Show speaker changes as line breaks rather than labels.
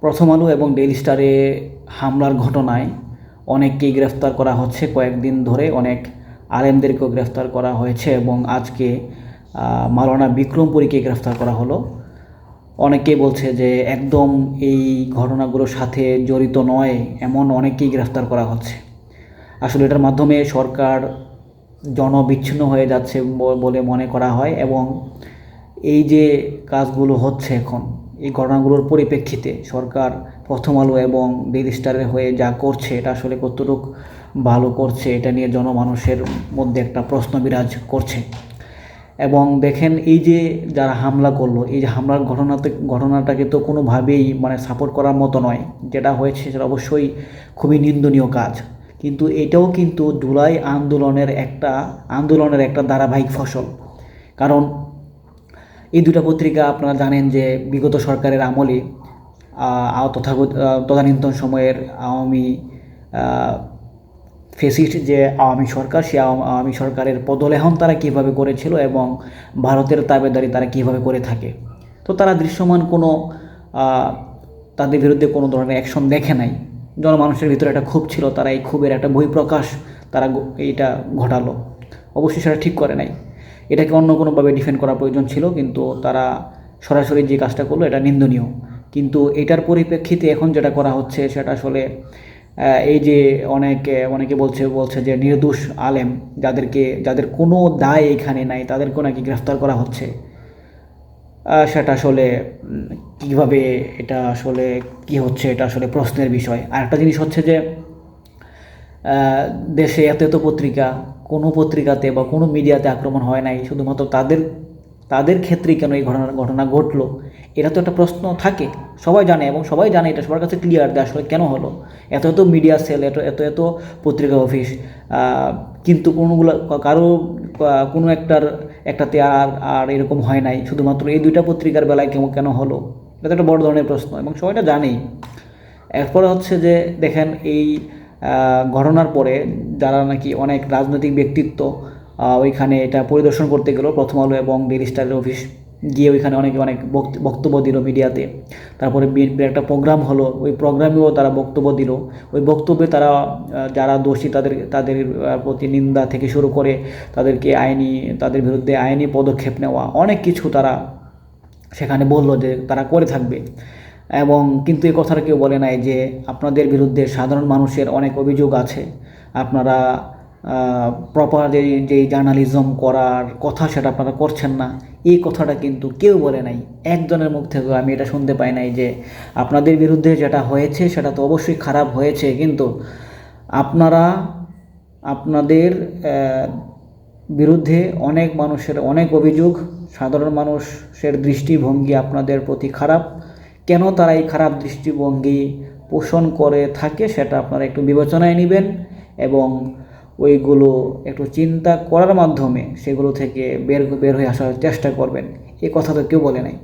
প্রথম আলো এবং ডেইলি স্টারে হামলার ঘটনায় অনেককেই গ্রেফতার করা হচ্ছে। কয়েকদিন ধরে অনেক আলেমদেরকেও গ্রেফতার করা হয়েছে এবং আজকে আহ, মাওলানা বিক্রমপুরীকে গ্রেফতার করা হলো। অনেকেই বলছে যে একদম এই ঘটনাগুলোর সাথে জড়িত নয় এমন অনেকেই গ্রেফতার করা হচ্ছে। আসলে এটার মাধ্যমে সরকার জনবিচ্ছিন্ন হয়ে যাচ্ছে বলে মনে করা হয় এবং এই যে কাজগুলো হচ্ছে এখন এই ঘটনাগুলোর পরিপ্রেক্ষিতে সরকার প্রথম আলো এবং ডেইলি স্টারের হয়ে যা করছে, এটা আসলে কতটুকু ভালো করছে, এটা নিয়ে জনমানুষের মধ্যে একটা প্রশ্ন বিরাজ করছে। এবং দেখেন এই যে যারা হামলা করল, এই যে হামলার ঘটনাতে, ঘটনাটাকে তো কোনোভাবেই মানে সাপোর্ট করার মতো নয়। যেটা হয়েছে সেটা অবশ্যই খুবই নিন্দনীয় কাজ। কিন্তু এটাও কিন্তু জুলাই আন্দোলনের একটা আন্দোলনের একটা ধারাবাহিক ফসল। কারণ এই দুটা পত্রিকা আপনারা জানেন যে বিগত সরকারের আমলে তথাগত তদানীন্তন সময়ের আওয়ামী ফেসিস্ট যে আওয়ামী সরকার, সে আওয়াম- সরকারের পদলেহন তারা কীভাবে করেছিল এবং ভারতের তাবেদারি তারা কীভাবে করে থাকে। তো তারা দৃশ্যমান কোনো তাদের বিরুদ্ধে কোনো ধরনের অ্যাকশন দেখে নাই। জনমানুষের ভিতরে একটা ক্ষোভ ছিল, তারা এই ক্ষোভের একটা বহিঃপ্রকাশ তারা এইটা ঘটালো। অবশ্যই সেটা ঠিক করে নাই। এটাকে অন্য কোনোভাবে ডিফেন্ড করা প্রয়োজন ছিল, কিন্তু তারা সরাসরি যে কাজটা করল এটা নিন্দনীয়। কিন্তু এটার পরিপ্রেক্ষিতে এখন যেটা করা হচ্ছে সেটা আসলে এই যে অনেকে অনেকে বলছে বলছে যে নির্দোষ আলেম যাদেরকে, যাদের কোনো দায় এখানে নাই, তাদেরকেও নাকি গ্রেফতার করা হচ্ছে। সেটা আসলে কীভাবে এটা আসলে, কি হচ্ছে এটা আসলে প্রশ্নের বিষয়। আর একটা জিনিস হচ্ছে যে দেশে এত এত পত্রিকা কোনো পত্রিকাতে বা কোনো মিডিয়াতে আক্রমণ হয় নাই, শুধুমাত্র তাদের তাদের ক্ষেত্রেই কেন এই ঘটনা ঘটনা ঘটলো? এটা তো একটা প্রশ্ন থাকে, সবাই জানে এবং সবাই জানে এটা, সবার কাছে ক্লিয়ার যে আসলে কেন হলো। এত এত মিডিয়া সেল এত এত এত পত্রিকা অফিস কিন্তু কোনোগুলো, কারও কোনো একটার, একটাতে আর আর এরকম হয় নাই, শুধুমাত্র এই দুইটা পত্রিকার বেলায় কেমন, কেন হলো? এটা তো একটা বড় ধরনের প্রশ্ন এবং সবাই এটা জানেই। এরপরে হচ্ছে যে, দেখেন এই ঘটনার পরে যারা নাকি অনেক রাজনৈতিক ব্যক্তিত্ব ওইখানে এটা পরিদর্শন করতে গেল প্রথম আলো এবং ডেলি স্টারের অফিস গিয়ে ওইখানে অনেকে অনেক বক্ত- বক্তব্য দিল মিডিয়াতে। তারপরে বিএনপির একটা প্রোগ্রাম হলো, ওই প্রোগ্রামেও তারা বক্তব্য দিল। ওই বক্তব্যে তারা যারা দোষী তাদের তাদের প্রতি নিন্দা থেকে শুরু করে তাদেরকে আইনি, তাদের বিরুদ্ধে আইনি পদক্ষেপ নেওয়া, অনেক কিছু তারা সেখানে বলল যে তারা করে থাকবে। এবং কিন্তু এই কথাটা কেউ বলে নাই যে আপনাদের বিরুদ্ধে সাধারণ মানুষের অনেক অভিযোগ আছে। আপনারা প্রপার যে যেই জার্নালিজম করার কথা সেটা আপনারা করছেন না। এই কথাটা কিন্তু কেউ বলে নাই। একজনের মুখ থেকেও আমি এটা শুনতে পাই নাই যে আপনাদের বিরুদ্ধে যেটা হয়েছে সেটা তো অবশ্যই খারাপ হয়েছে। কিন্তু আপনারা, আপনাদের বিরুদ্ধে অনেক মানুষের অনেক অভিযোগ, সাধারণ মানুষের দৃষ্টিভঙ্গি আপনাদের প্রতি খারাপ। কেন তারা এই খারাপ দৃষ্টিভঙ্গি পোষণ করে থাকে সেটা আপনারা একটু বিবেচনায় নেবেন এবং ওইগুলো একটু চিন্তা করার মাধ্যমে সেগুলো থেকে বের বের হয়ে আসার চেষ্টা করবেন। এ কথা তো কেউ বলে নাই।